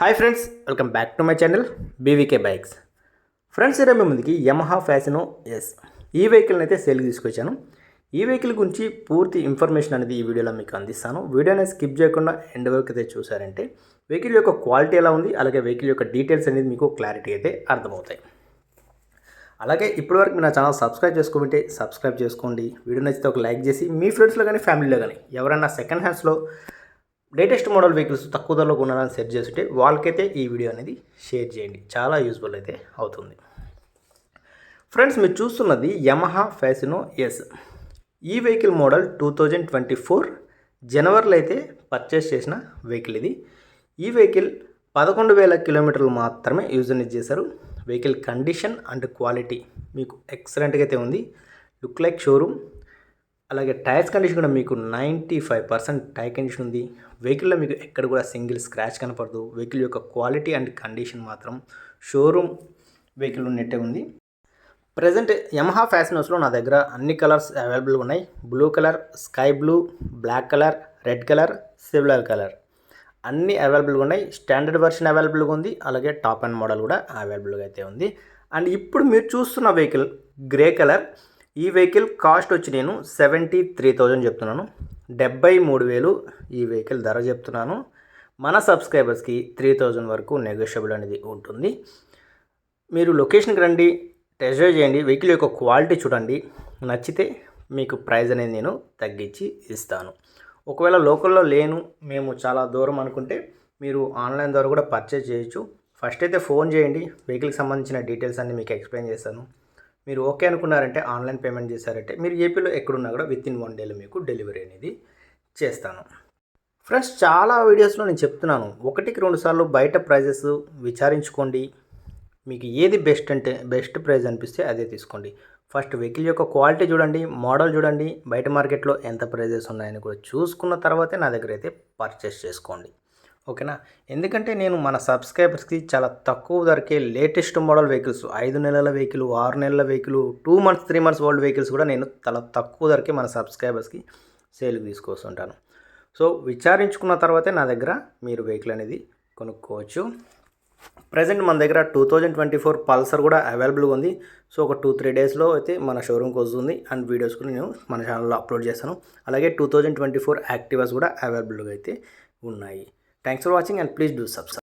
Hi friends welcome back to my channel BVK bikes friends ఈరోజు మీ ముందుకి Yamaha Fascino S ఈ వెహికల్ని అయితే సేల్కి తీసుకొచ్చాను. ఈ వెహికల్ గురించి పూర్తి ఇన్ఫర్మేషన్ అనేది ఈ వీడియోలో మీకు అందిస్తాను. వీడియోని స్కిప్ చేయకుండా ఎండ్ వరకు అయితే చూసారంటే వెహికల్ యొక్క క్వాలిటీ ఎలా ఉంది అలాగే వెహికల్ యొక్క డీటెయిల్స్ అనేది మీకు క్లారిటీ అయితే అర్థమవుతాయి. అలాగే ఇప్పటివరకు మీరు నా ఛానల్ సబ్స్క్రైబ్ చేసుకుంటే సబ్స్క్రైబ్ చేసుకోండి. వీడియో నచ్చితే ఒక లైక్ చేసి మీ ఫ్రెండ్స్లో కానీ ఫ్యామిలీలో కానీ ఎవరైనా సెకండ్ హ్యాండ్స్లో లేటెస్ట్ మోడల్ వెహికల్స్ తక్కువ ధరలో కొనాలని సెట్ చేస్తుంటే వాళ్ళకైతే ఈ వీడియో అనేది షేర్ చేయండి. చాలా యూస్ఫుల్ అయితే అవుతుంది. ఫ్రెండ్స్ మీరు చూస్తున్నది యమహా ఫ్యాసినో ఎస్ ఈ vehicle model two thousand twenty four జనవరిలో అయితే పర్చేస్ చేసిన వెహికల్ ఇది. ఈ వెహికల్ పదకొండు వేల కిలోమీటర్లు మాత్రమే యూజ్ అనేది చేశారు. వెహికల్ కండిషన్ అండ్ క్వాలిటీ మీకు ఎక్సలెంట్గా అయితే ఉంది. లుక్ లైక్ షోరూమ్ అలాగే టైర్స్ కండిషన్ కూడా మీకు ninety five percent tyre condition ఉంది. వెహికల్లో మీకు ఎక్కడ కూడా సింగిల్ స్క్రాచ్ కనపడదు. వెహికల్ యొక్క క్వాలిటీ అండ్ కండిషన్ మాత్రం షోరూమ్ వెహికల్ ఉన్నట్టే ఉంది. ప్రజెంట్ యమహా ఫ్యాషనోస్లో నా దగ్గర అన్ని కలర్స్ అవైలబుల్గా ఉన్నాయి. Blue colour sky blue black colour red colour silver colour. అన్నీ అవైలబుల్గా ఉన్నాయి. స్టాండర్డ్ వెర్షన్ అవైలబుల్గా ఉంది. అలాగే టాప్ అండ్ మోడల్ కూడా అవైలబుల్గా అయితే ఉంది. అండ్ ఇప్పుడు మీరు చూస్తున్న వెహికల్ గ్రే కలర్ ఈ వెహికల్ కాస్ట్ వచ్చి నేను సెవెంటీ త్రీ థౌజండ్ చెప్తున్నాను. డెబ్బై మూడు వేలు ఈ వెహికల్ ధర చెప్తున్నాను. మన సబ్స్క్రైబర్స్కి త్రీ థౌజండ్ వరకు నెగోషియబుల్ అనేది ఉంటుంది. మీరు లొకేషన్కి రండి టెస్ట్ డ్రైవ్ చేయండి వెహికల్ యొక్క క్వాలిటీ చూడండి. నచ్చితే మీకు ప్రైజ్ అనేది నేను తగ్గించి ఇస్తాను. ఒకవేళ లోకల్లో లేను మేము చాలా దూరం అనుకుంటే మీరు ఆన్లైన్ ద్వారా కూడా పర్చేజ్ చేయొచ్చు. ఫస్ట్ అయితే ఫోన్ చేయండి వెహికల్కి సంబంధించిన డీటెయిల్స్ అన్ని మీకు ఎక్స్ప్లెయిన్ చేస్తాను. మీరు ఓకే అనుకున్నారంటే ఆన్లైన్ పేమెంట్ చేశారంటే మీరు ఏపీలో ఎక్కడున్నా కూడా విత్ ఇన్ వన్ డేలో మీకు డెలివరీ అనేది చేస్తాను. ఫ్రెండ్స్ చాలా వీడియోస్లో నేను చెప్తున్నాను. ఒకటికి రెండు సార్లు బయట ప్రైజెస్ విచారించుకోండి. మీకు ఏది బెస్ట్ అంటే బెస్ట్ ప్రైజ్ అనిపిస్తే అదే తీసుకోండి. ఫస్ట్ వెహికల్ యొక్క క్వాలిటీ చూడండి మోడల్ చూడండి బయట మార్కెట్లో ఎంత ప్రైజెస్ ఉన్నాయని కూడా చూసుకున్న తర్వాతే నా దగ్గర అయితే పర్చేస్ చేసుకోండి. ఓకేనా? ఎందుకంటే నేను మన సబ్స్క్రైబర్స్కి చాలా తక్కువ ధరకే లేటెస్ట్ మోడల్ వెహికల్స్ ఐదు నెలల వెహికల్ ఆరు నెలల vehicle two months three months old vehicles కూడా నేను చాలా తక్కువ ధరకే మన సబ్స్క్రైబర్స్కి సేల్కి తీసుకొస్తుంటాను. సో విచారించుకున్న తర్వాతే నా దగ్గర మీరు వెహికల్ అనేది కొనుక్కోవచ్చు. ప్రజెంట్ మన దగ్గర two thousand twenty four Pulsar కూడా అవైలబుల్గా ఉంది. సో ఒక టూ త్రీ డేస్లో అయితే మన షోరూమ్కి వస్తుంది. అండ్ వీడియోస్ కూడా నేను మన ఛానల్లో అప్లోడ్ చేస్తాను. అలాగే two thousand twenty four Activas కూడా అవైలబుల్గా అయితే ఉన్నాయి. Thanks for watching and please do subscribe